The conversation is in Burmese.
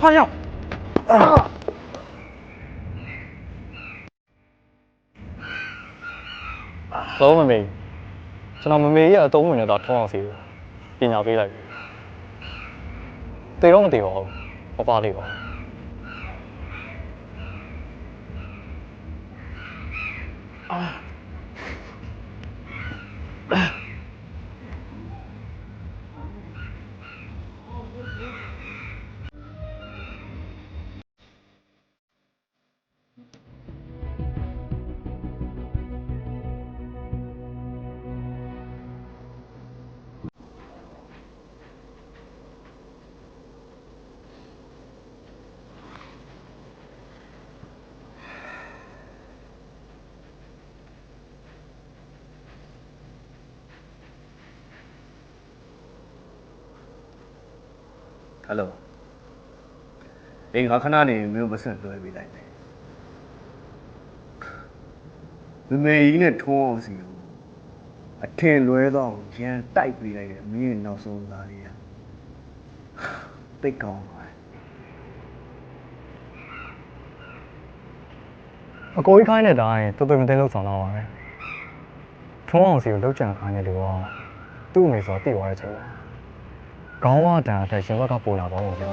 ဖယောက်သုံးမမေကျွန်တော်မမေကြီးကအသုံးဝင်နေတာထုံးအောင်စီကိုပညာပေးလိုက်ပြီတေတော့မတေပါဘူးမပါလိမ့်ပါဘူး ဟယ်လိုအေးငါခဏနေမျိုးပတ်စံလွှဲပေးလိုက်မယ်မမေကြီးနဲ့ထုံးအောင်စီကိုအထင်လွဲတော့ရန်တိုက်ပေးလိုက်တယ်မင်းရဲ့နောက်ဆုံးသားလေးကတိတ်ကောင်းပါအကိုကြီးခိုင်းတဲ့တိုင်းတော်တော်မသိလို့ဆောင်တော့ပါပဲထုံးအောင်စီကိုလောက်ကြံခိုင်းတဲ့လူကသူ့အမေဆိုတော့တိသွားတဲ့ချိန် ခေါင်းဝတန်အထက်ရှင်ဘက်ကပုံလာတော့လို့ပြော